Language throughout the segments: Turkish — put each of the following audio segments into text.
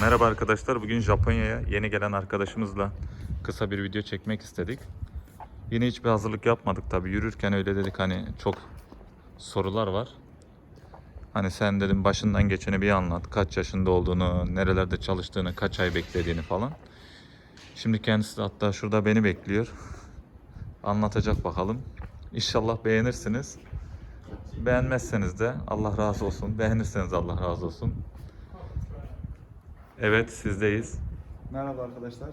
Merhaba arkadaşlar. Bugün Japonya'ya yeni gelen arkadaşımızla kısa bir video çekmek istedik. Yine hiçbir hazırlık yapmadık tabi. Yürürken öyle dedik hani çok sorular var. Hani sen dedim başından geçeni bir anlat. Kaç yaşında olduğunu, nerelerde çalıştığını, kaç ay beklediğini falan. Şimdi kendisi de hatta şurada beni bekliyor. Anlatacak bakalım. İnşallah beğenirsiniz. Beğenmezseniz de Allah razı olsun. Beğenirseniz Allah razı olsun. Evet sizdeyiz. Merhaba arkadaşlar.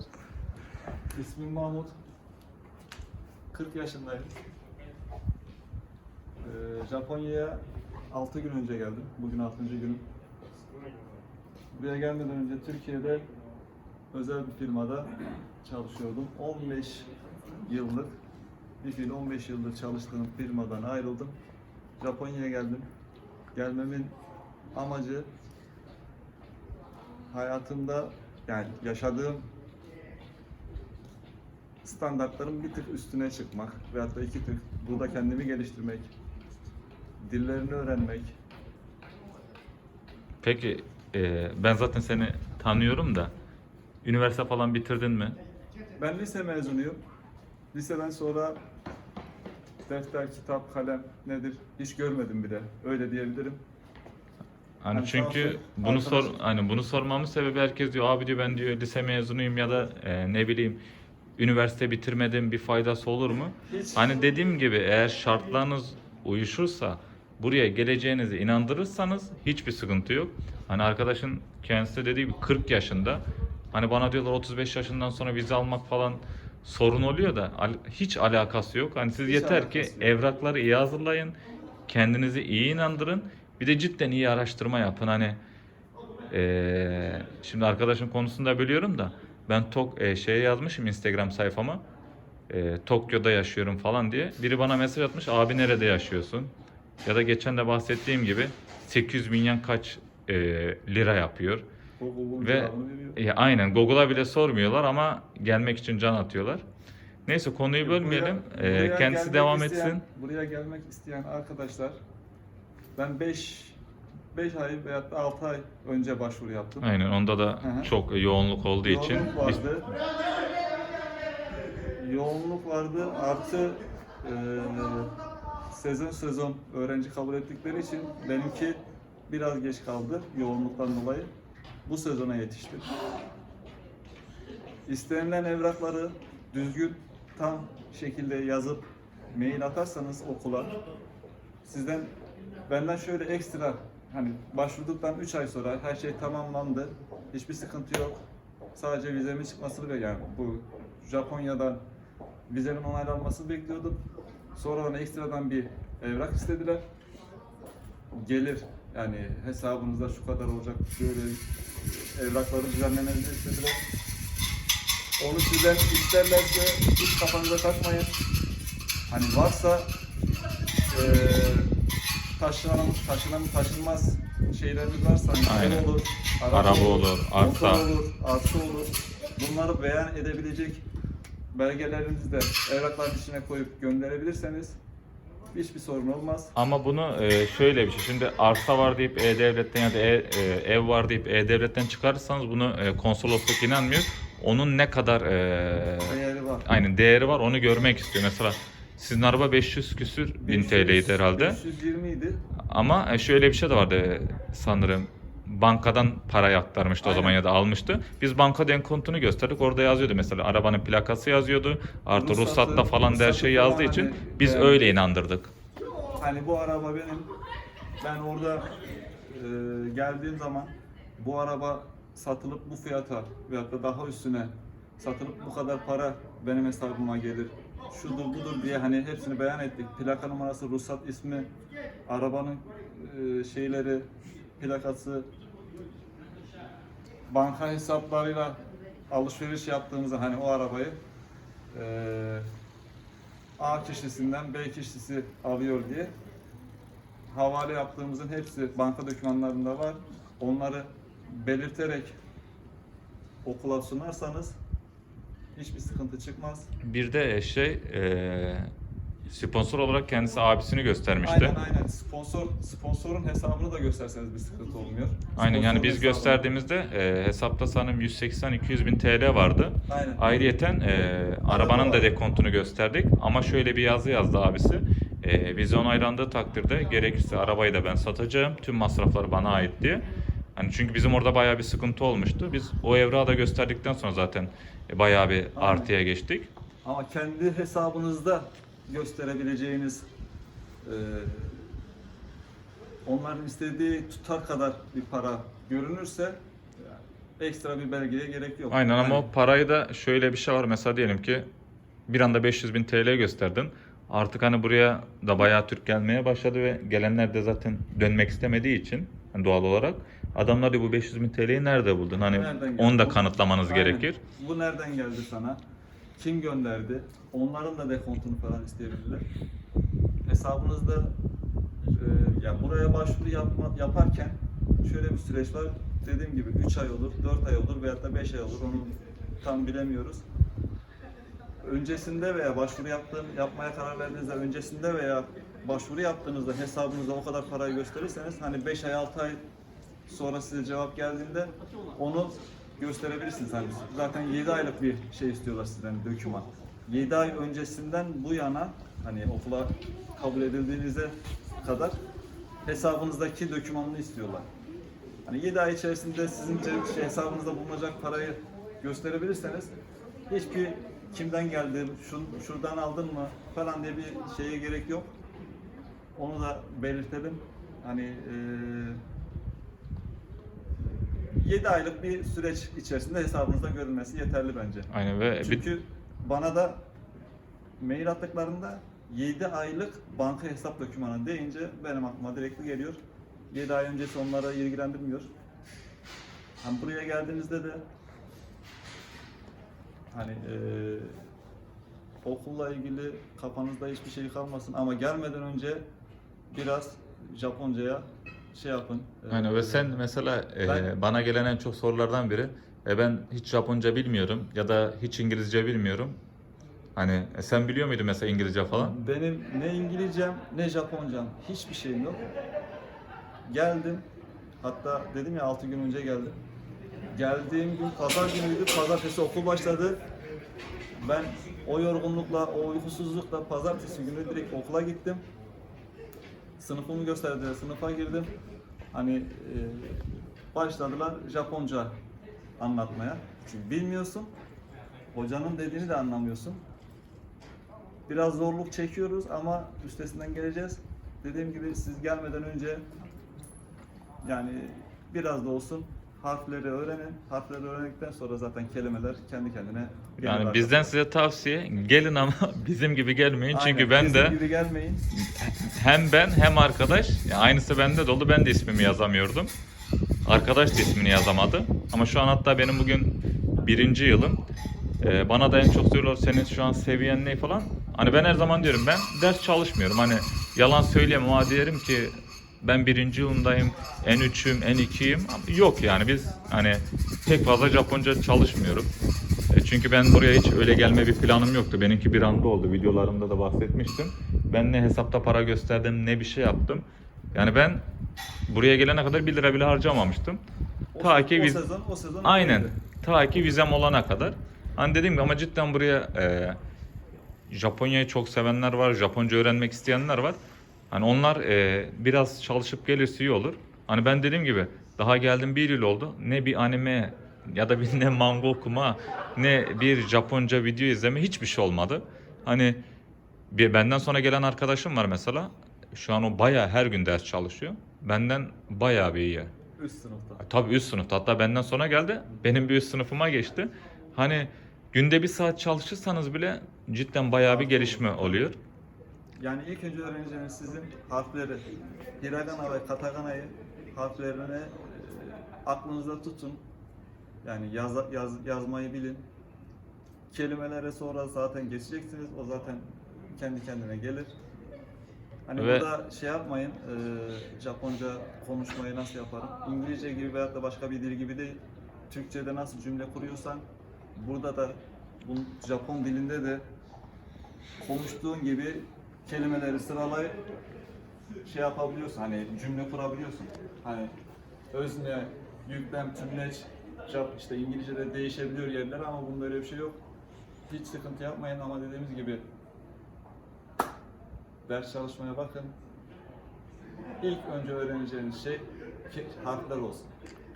İsmim Mahmut. 40 yaşındayım. Ee, Japonya'ya 6 gün önce geldim. Bugün 6. günüm. Buraya gelmeden önce Türkiye'de özel bir firmada çalışıyordum. 15 yıllık bir fiil 15 yıldır çalıştığım firmadan ayrıldım. Japonya'ya geldim. Gelmemin amacı hayatımda yani yaşadığım standartların bir tık üstüne çıkmak veyahut da iki tık burada kendimi geliştirmek, dillerini öğrenmek. Peki e, ben zaten seni tanıyorum da üniversite falan bitirdin mi? Ben lise mezunuyum. Liseden sonra defter, kitap, kalem nedir hiç görmedim bile. Öyle diyebilirim. Hani Hani çünkü sağ olsun bunu sor hani bunu sormamın sebebi herkes diyor abi diyor ben diyor lise mezunuyum ya da e, ne bileyim üniversite bitirmedim bir faydası olur mu? Hiç Hani dediğim gibi eğer şartlarınız uyuşursa buraya geleceğinizi inandırırsanız hiçbir sıkıntı yok. Hani arkadaşın kendisi de dediği gibi 40 yaşında. Hani bana diyorlar 35 yaşından sonra vize almak falan sorun oluyor da al- hiç alakası yok. Hani siz Hiç yeter ki alakası yok. evrakları iyi hazırlayın. Kendinizi iyi inandırın. Bir de cidden iyi araştırma yapın. Hani eee, şimdi arkadaşın konusunu da biliyorum da ben tok e, şeye yazmışım Instagram sayfama. E, Tokyo'da yaşıyorum falan diye. Biri bana mesaj atmış. Abi nerede yaşıyorsun? Ya da geçen de bahsettiğim gibi 800 bin yen kaç e, lira yapıyor? Google'un Ve e, aynen Google'a bile sormuyorlar ama gelmek için can atıyorlar. Neyse konuyu bölmeyelim. Buraya- E, buraya kendisi gelmek devam isteyen- etsin. Buraya gelmek isteyen arkadaşlar ben 5 5 ay veya 6 ay önce başvuru yaptım. Aynen onda da Hı hı. çok yoğunluk olduğu için Yoğunluk vardı. Yoğunluk vardı artı eee, sezon sezon öğrenci kabul ettikleri için benimki biraz geç kaldı yoğunluktan dolayı. Bu sezona yetiştim. İstenilen evrakları düzgün tam şekilde yazıp mail atarsanız okula sizden benden şöyle ekstra hani başvurduktan 3 ay sonra her şey tamamlandı. Hiçbir sıkıntı yok. Sadece vizemin çıkmasını ve yani bu Japonya'dan vizemin onaylanmasını bekliyordum. Sonradan ekstradan bir evrak istediler. Gelir yani hesabınızda şu kadar olacak böyle evrakları düzenlemenizi istediler. Onu sizden isterlerse hiç kafanıza takmayın. Hani varsa eee taşınan, taşınan, taşınmaz şeyleriniz varsa hani Aynen. ev olur, Araba olur, arsa. motor olur, arsa olur. Bunları beyan edebilecek belgelerinizi de evrakların içine koyup gönderebilirseniz hiçbir sorun olmaz. Ama bunu e, şöyle bir şey. Şimdi arsa var deyip E-Devlet'ten ya da E- e, ev var deyip E-Devlet'ten çıkarırsanız bunu e, konsolosluk inanmıyor. Onun ne kadar e, Değeri var. aynen değeri var onu görmek istiyor. Mesela sizin araba 500 küsür bin 500, TL'ydi herhalde. 520 idi. Ama e, şöyle bir şey de vardı sanırım. Bankadan parayı aktarmıştı o zaman Aynen. ya da almıştı. Biz banka denkontunu gösterdik. Orada yazıyordu mesela arabanın plakası yazıyordu. Artı Ruhsatı- falan da her şey yazdığı falan için hani biz beğendik. öyle inandırdık. Hani bu araba benim. Ben orada e, geldiğim zaman bu araba satılıp bu fiyata veyahut da daha üstüne satılıp bu kadar para benim hesabıma gelir. Şudur budur diye hani hepsini beyan ettik. Plaka numarası, ruhsat ismi, arabanın e, şeyleri, plakası, banka hesaplarıyla alışveriş yaptığımızda hani o arabayı e, A kişisinden B kişisi alıyor diye havale yaptığımızın hepsi banka dokümanlarında var. Onları belirterek okula sunarsanız hiçbir sıkıntı çıkmaz. Bir de şey e, Sponsor olarak kendisi abisini göstermişti. Aynen aynen. Sponsor sponsorun hesabını da gösterseniz bir sıkıntı olmuyor. Aynen yani Sponsorun biz hesabını- gösterdiğimizde e, hesapta sanırım 180-200 bin TL vardı. Aynen. Ayrıyeten e, arabanın da dekontunu gösterdik ama şöyle bir yazı yazdı abisi. E, vize onaylandığı takdirde gerekirse arabayı da ben satacağım. Tüm masraflar bana ait diye. Hani çünkü bizim orada bayağı bir sıkıntı olmuştu. Biz o evrağı da gösterdikten sonra zaten e, bayağı bir artıya geçtik. Ama kendi hesabınızda gösterebileceğiniz e, onların istediği tutar kadar bir para görünürse yani ekstra bir belgeye gerek yok. Aynen ama o parayı da şöyle bir şey var. Mesela diyelim ki bir anda 500 bin TL gösterdin. Artık hani buraya da bayağı Türk gelmeye başladı ve gelenler de zaten dönmek istemediği için hani doğal olarak adamlar diyor bu 500 bin TL'yi nerede buldun? Hani nereden onu da kanıtlamanız Aynen. gerekir. Bu nereden geldi sana? Kim gönderdi? Onların da dekontunu falan isteyebilirler. Hesabınızda e, ya buraya başvuru yapma, yaparken şöyle bir süreç var. Dediğim gibi 3 ay olur, 4 ay olur veyahut da 5 ay olur. Onu tam bilemiyoruz. Öncesinde veya başvuru yaptığın, yapmaya karar verdiğinizde öncesinde veya başvuru yaptığınızda hesabınızda o kadar parayı gösterirseniz hani 5 ay 6 ay sonra size cevap geldiğinde onu gösterebilirsiniz. Hani zaten 7 aylık bir şey istiyorlar sizden döküman. 7 ay öncesinden bu yana hani okula kabul edildiğinize kadar hesabınızdaki dökümanını istiyorlar. Hani 7 ay içerisinde sizin ce- şey, hesabınızda bulunacak parayı gösterebilirseniz hiçbir kimden geldi, şun, şuradan aldın mı falan diye bir şeye gerek yok. Onu da belirtelim. Hani eee 7 aylık bir süreç içerisinde hesabınızda görülmesi yeterli bence. Aynen ve Çünkü bana da mail attıklarında 7 aylık banka hesap dokümanı deyince benim aklıma direkt geliyor. 7 ay öncesi onlara ilgilendirmiyor. Hani buraya geldiğinizde de hani eee okulla ilgili kafanızda hiçbir şey kalmasın ama gelmeden önce biraz Japonca'ya şey yapın. aynen eee, ve sen mesela e, Ben- bana gelen en çok sorulardan biri e, ben hiç Japonca bilmiyorum ya da hiç İngilizce bilmiyorum. Hani e, sen biliyor muydun mesela İngilizce falan? Benim ne İngilizcem ne Japoncam hiçbir şeyim yok. Geldim. Hatta dedim ya 6 gün önce geldim. Geldiğim gün pazar günüydü. Pazartesi okul başladı. Ben o yorgunlukla, o uykusuzlukla pazartesi günü direkt okula gittim. Sınıfımı gösterdiler. Sınıfa girdim. Hani e, başladılar Japonca anlatmaya. Çünkü bilmiyorsun. Hocanın dediğini de anlamıyorsun. Biraz zorluk çekiyoruz ama üstesinden geleceğiz. Dediğim gibi siz gelmeden önce yani biraz da olsun harfleri öğrenin. Harfleri öğrendikten sonra zaten kelimeler kendi kendine Yani bizden size tavsiye gelin ama bizim gibi gelmeyin. Çünkü Aynen, ben bizim de gibi gelmeyin. hem ben hem arkadaş ya aynısı bende de oldu. Ben de ismimi yazamıyordum. Arkadaş da ismini yazamadı. Ama şu an hatta benim bugün birinci yılım. Ee, bana da en çok soruyorlar senin şu an seviyen ne falan. Hani ben her zaman diyorum ben ders çalışmıyorum. Hani yalan söyleyemem ama diyelim ki ben birinci yılındayım, en üçüm, en ikiyim. Yok yani biz hani pek fazla Japonca çalışmıyorum. E, Çünkü ben buraya hiç öyle gelme bir planım yoktu. Benimki bir anda oldu. Videolarımda da bahsetmiştim. Ben ne hesapta para gösterdim ne bir şey yaptım. Yani ben buraya gelene kadar 1 lira bile harcamamıştım. O, Ta ki o sezon, o sezon Aynen. öyleydi. Ta ki vizem olana kadar. Hani dediğim gibi ama cidden buraya e, Japonya'yı çok sevenler var. Japonca öğrenmek isteyenler var. Hani onlar e, biraz çalışıp gelirse iyi olur. Hani ben dediğim gibi daha geldim bir yıl oldu. Ne bir anime ya da bir ne manga okuma ne bir Japonca video izleme hiçbir şey olmadı. Hani bir benden sonra gelen arkadaşım var mesela. Şu an o bayağı her gün ders çalışıyor. Benden bayağı bir iyi. Üst sınıfta. Tabii üst sınıfta. Hatta benden sonra geldi. Benim bir üst sınıfıma geçti. Hani günde bir saat çalışırsanız bile cidden bayağı bir gelişme oluyor. Yani ilk önce öğreneceğiniz sizin harfleri, hiragana ve katagana'yı harflerini e, aklınızda tutun. Yani yaz, yaz, yazmayı bilin. Kelimelere sonra zaten geçeceksiniz. O zaten kendi kendine gelir. Hani Ve- burada şey yapmayın, e, Japonca konuşmayı nasıl yaparım? İngilizce gibi veyahut da başka bir dil gibi değil. Türkçe'de nasıl cümle kuruyorsan burada da bu Japon dilinde de konuştuğun gibi kelimeleri sıralayıp şey yapabiliyorsun hani cümle kurabiliyorsun. Hani özne, yüklem, tümleç, işte İngilizce'de değişebiliyor yerler ama bunda öyle bir şey yok. Hiç sıkıntı yapmayın ama dediğimiz gibi ders çalışmaya bakın. İlk önce öğreneceğiniz şey harfler olsun.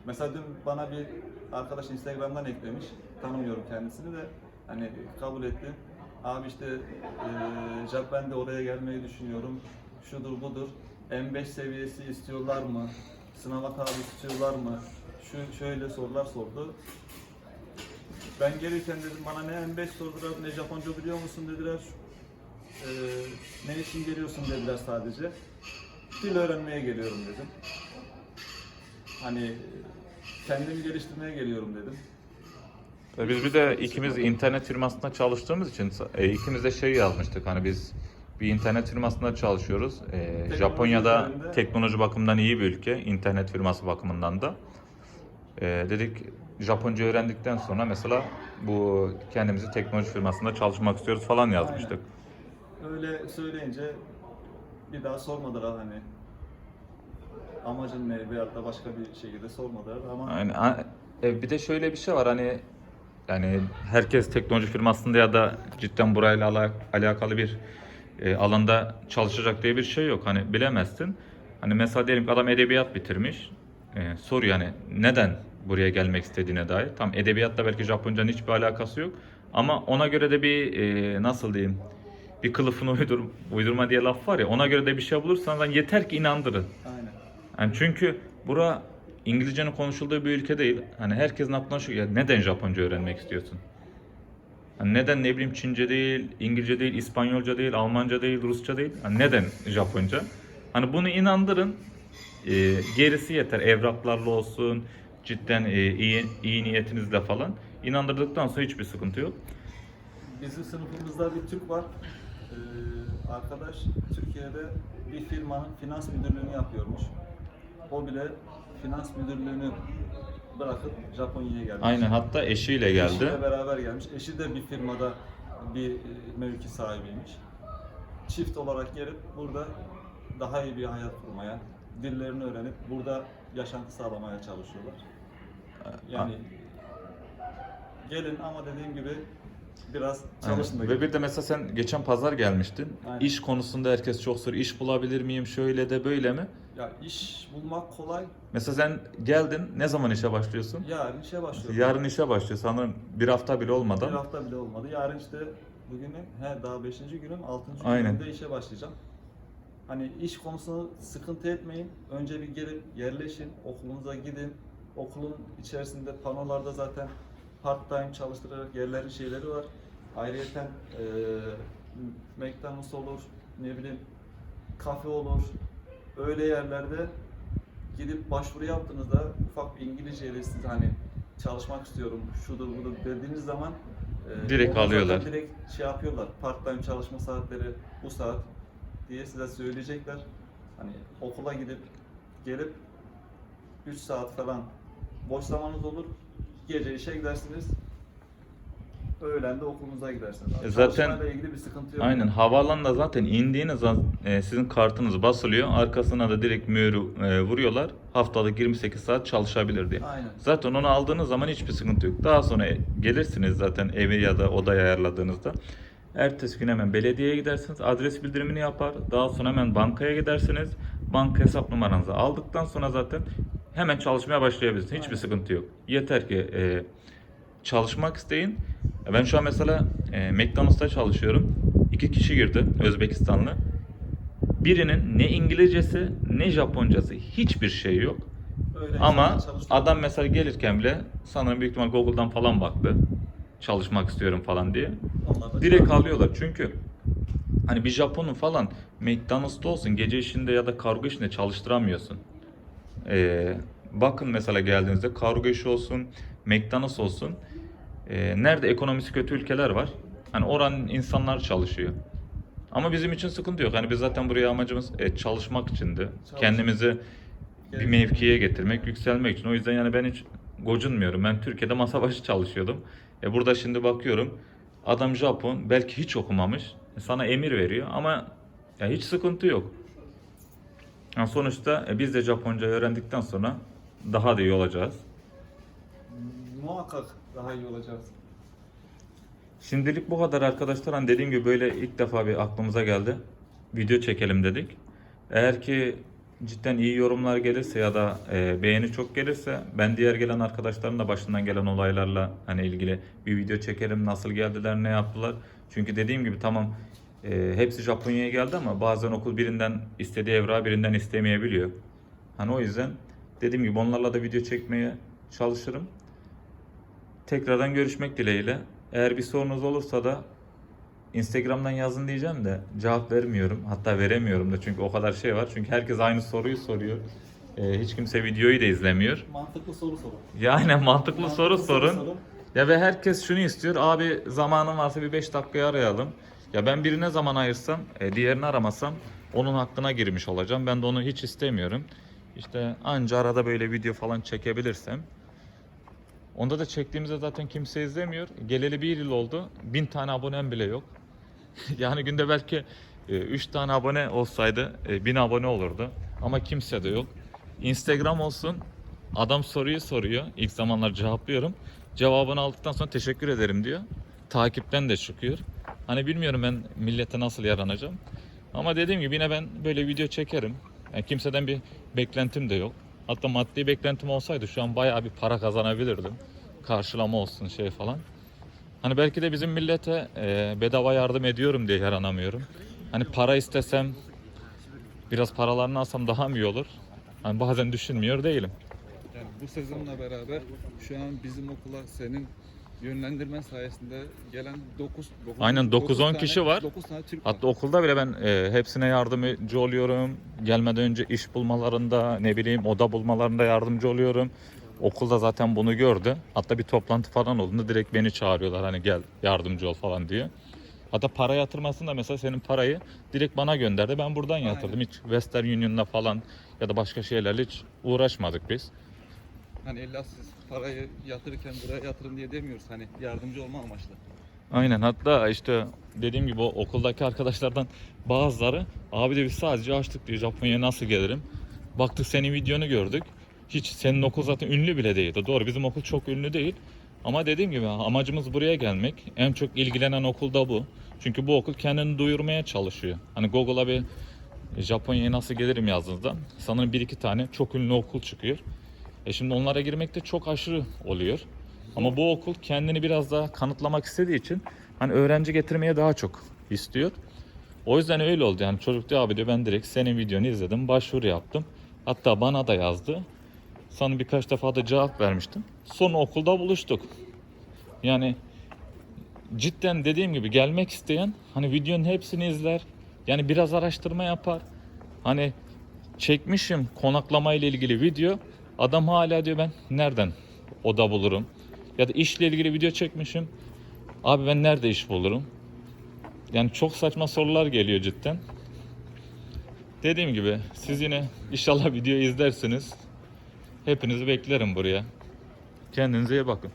Mesela dün bana bir arkadaş Instagram'dan eklemiş. Tanımıyorum kendisini de hani kabul etti. Abi işte eee Jap ben de oraya gelmeyi düşünüyorum. Şudur budur. M5 seviyesi istiyorlar mı? Sınava tabi istiyorlar mı? Şu şöyle sorular sordu. Ben gelirken dedim bana ne M5 sordular ne Japonca biliyor musun dediler. Eee ne için geliyorsun dediler sadece. Dil öğrenmeye geliyorum dedim. Hani kendimi geliştirmeye geliyorum dedim. Tabii Biz bir de ikimiz internet firmasında çalıştığımız için e, ikimiz de şey yazmıştık hani biz bir internet firmasında çalışıyoruz. E, Japonya'da üzerinde- teknoloji bakımından iyi bir ülke, internet firması bakımından da. E, dedik Japonca öğrendikten sonra mesela bu kendimizi teknoloji firmasında çalışmak istiyoruz falan yazmıştık. Öyle söyleyince bir daha sormadılar hani amacın ne veyahut da başka bir şekilde sormadılar ama Yani a- e, bir de şöyle bir şey var hani yani herkes teknoloji firmasında ya da cidden burayla ala- alakalı bir e, alanda çalışacak diye bir şey yok. Hani bilemezsin. Hani mesela diyelim ki adam edebiyat bitirmiş. E, soruyor hani neden buraya gelmek istediğine dair. Tam edebiyatla belki Japonca'nın hiçbir alakası yok. Ama ona göre de bir e, nasıl diyeyim bir kılıfını uydur, uydurma diye laf var ya ona göre de bir şey bulursanız yeter ki inandırın. aynen. Yani çünkü bura İngilizcenin konuşulduğu bir ülke değil. Hani herkesin aklına şu ya neden Japonca öğrenmek istiyorsun? Hani neden ne bileyim Çince değil, İngilizce değil, İspanyolca değil, Almanca değil, Rusça değil. Hani neden Japonca? Hani bunu inandırın. Ee, gerisi yeter. Evraklarla olsun, cidden e, iyi iyi niyetinizle falan. İnandırdıktan sonra hiçbir sıkıntı yok. Bizim sınıfımızda bir Türk var. Ee, arkadaş Türkiye'de bir firmanın finans müdürlüğünü yapıyormuş. O bile finans müdürlüğünü bırakıp Japonya'ya gelmiş. Aynen hatta eşiyle geldi. Eşiyle beraber gelmiş. Eşi de bir firmada bir e, mevki sahibiymiş. Çift olarak gelip burada daha iyi bir hayat kurmaya, dillerini öğrenip burada yaşantı sağlamaya çalışıyorlar. Yani gelin ama dediğim gibi biraz çalışın. Ve bir de mesela sen geçen pazar gelmiştin. Aynen. İş konusunda herkes çok soruyor. İş bulabilir miyim? Şöyle de böyle mi? Ya iş bulmak kolay. Mesela sen geldin. Ne zaman işe başlıyorsun? Yarın işe başlıyorum. Yarın işe başlıyor. Sanırım bir hafta bile bir olmadan. hafta bile olmadı. Yarın işte bugünün he daha 5. günüm 6. Aynen. günümde işe başlayacağım. Hani iş konusunu sıkıntı etmeyin. Önce bir gelip yerleşin, okulunuza gidin. Okulun içerisinde panolarda zaten part time çalıştırarak yerlerin şeyleri var. Ayrıyeten eee McDonald's olur, ne bileyim kafe olur. Öyle yerlerde gidip başvuru yaptığınızda ufak bir İngilizce ile siz hani çalışmak istiyorum, şudur budur dediğiniz zaman e, Direkt alıyorlar. Direkt şey yapıyorlar. Part time çalışma saatleri bu saat diye size söyleyecekler. Hani okula gidip gelip 3 saat falan boş zamanınız olur. Gece işe gidersiniz. Öğlen de okulunuza gidersiniz. E zaten- ilgili bir sıkıntı yok. Aynen havaalanında zaten indiğiniz an e, sizin kartınız basılıyor. Arkasına da direkt mühürü e, vuruyorlar. Haftalık 28 saat çalışabilir diye. Aynen. Zaten onu aldığınız zaman hiçbir sıkıntı yok. Daha sonra gelirsiniz zaten evi ya da odayı ayarladığınızda. Ertesi gün hemen belediyeye gidersiniz. Adres bildirimini yapar. Daha sonra hemen bankaya gidersiniz. Banka hesap numaranızı aldıktan sonra zaten hemen çalışmaya başlayabilirsiniz. Hiçbir Aynen. sıkıntı yok. Yeter ki e, çalışmak isteyin. Ben şu an mesela e, McDonald's'ta çalışıyorum. İki kişi girdi Özbekistanlı. Birinin ne İngilizcesi ne Japoncası hiçbir şey yok. Öyle Ama adam mesela gelirken bile sanırım büyük ihtimal Google'dan falan baktı. Çalışmak istiyorum falan diye. Direkt alıyorlar çünkü hani bir Japon'un falan McDonald's'ta olsun gece işinde ya da kargo işinde çalıştıramıyorsun. Ee, bakın mesela geldiğinizde kargo işi olsun, McDonald's olsun. Ee, nerede ekonomisi kötü ülkeler var. Hani oranın insanlar çalışıyor. Ama bizim için sıkıntı yok. Hani biz zaten buraya amacımız e, çalışmak içindi. Kendimizi bir mevkiye getirmek, yükselmek için. O yüzden yani ben hiç gocunmuyorum. Ben Türkiye'de masa başı çalışıyordum. E burada şimdi bakıyorum adam Japon belki hiç okumamış. Sana emir veriyor ama Ya hiç sıkıntı yok. Ya sonuçta e, biz de Japonca öğrendikten sonra daha da iyi olacağız. Muhakkak daha iyi olacağız. Şimdilik bu kadar arkadaşlar. Hani dediğim gibi böyle ilk defa bir aklımıza geldi. Video çekelim dedik. Eğer ki cidden iyi yorumlar gelirse ya da e, beğeni çok gelirse ben diğer gelen arkadaşların da başından gelen olaylarla hani ilgili bir video çekelim. Nasıl geldiler, ne yaptılar. Çünkü dediğim gibi tamam e, hepsi Japonya'ya geldi ama bazen okul birinden istediği evrağı birinden istemeyebiliyor. Hani o yüzden dediğim gibi onlarla da video çekmeye çalışırım. Tekrardan görüşmek dileğiyle. Eğer bir sorunuz olursa da Instagram'dan yazın diyeceğim de cevap vermiyorum. Hatta veremiyorum da çünkü o kadar şey var. Çünkü herkes aynı soruyu soruyor. Ee, hiç kimse videoyu da izlemiyor. Mantıklı soru sorun. Yani mantıklı soru sorun. sorun. Ya ve herkes şunu istiyor. Abi zamanın varsa bir 5 dakikaya arayalım. Ya ben birine zaman ayırsam, e, diğerini aramasam onun hakkına girmiş olacağım. Ben de onu hiç istemiyorum. İşte anca arada böyle video falan çekebilirsem. Onda da çektiğimizde zaten kimse izlemiyor. Geleli bir yıl oldu. Bin tane abonem bile yok. yani günde belki 3 tane abone olsaydı e, 1000 abone olurdu. Ama kimse de yok. Instagram olsun. Adam soruyu soruyor. İlk zamanlar cevaplıyorum. Cevabını aldıktan sonra teşekkür ederim diyor. Takipten de çıkıyor. Hani bilmiyorum ben millete nasıl yaranacağım. Ama dediğim gibi yine ben böyle video çekerim. Yani kimseden bir beklentim de yok. Hatta maddi beklentim olsaydı şu an bayağı bir para kazanabilirdim. Karşılama olsun şey falan. Hani belki de bizim millete e, bedava yardım ediyorum diye yaranamıyorum. Hani para istesem biraz paralarını alsam daha mı iyi olur? Hani bazen düşünmüyor değilim. Yani bu sezonla beraber şu an bizim okula senin yönlendirmen sayesinde gelen 9 Aynen, 9-10 kişi var. 9 tane Türk Hatta var. okulda bile ben e, hepsine yardımcı oluyorum. Gelmeden önce iş bulmalarında, ne bileyim oda bulmalarında yardımcı oluyorum. Okulda zaten bunu gördü. Hatta bir toplantı falan olduğunda direkt beni çağırıyorlar hani gel yardımcı ol falan diyor. Hatta para yatırmasında mesela senin parayı direkt bana gönderdi. Ben buradan yatırdım. Hiç Western Union'la falan ya da başka şeylerle hiç uğraşmadık biz. Hani illa siz parayı yatırırken buraya yatırın diye demiyoruz. Hani yardımcı olma amaçlı. Aynen hatta işte dediğim gibi o okuldaki arkadaşlardan bazıları abi de biz sadece açtık diyor Japonya'ya nasıl gelirim. Baktık senin videonu gördük. Hiç senin okul zaten ünlü bile değildi. Doğru bizim okul çok ünlü değil. Ama dediğim gibi amacımız buraya gelmek. En çok ilgilenen okul da bu. Çünkü bu okul kendini duyurmaya çalışıyor. Hani Google'a bir Japonya'ya nasıl gelirim yazdığınızda sanırım bir iki tane çok ünlü okul çıkıyor. E şimdi onlara girmek de çok aşırı oluyor. Ama bu okul kendini biraz daha kanıtlamak istediği için hani öğrenci getirmeye daha çok istiyor. O yüzden öyle oldu yani çocuk diyor abi diyor ben direkt senin videonu izledim başvuru yaptım. Hatta bana da yazdı. Sana birkaç defa da cevap vermiştim. Sonra okulda buluştuk. Yani cidden dediğim gibi gelmek isteyen hani videonun hepsini izler. Yani biraz araştırma yapar. Hani çekmişim konaklama ile ilgili video. Adam hala diyor ben nereden oda bulurum? Ya da işle ilgili video çekmişim. Abi ben nerede iş bulurum? Yani çok saçma sorular geliyor cidden. Dediğim gibi siz yine inşallah videoyu izlersiniz. Hepinizi beklerim buraya. Kendinize iyi bakın.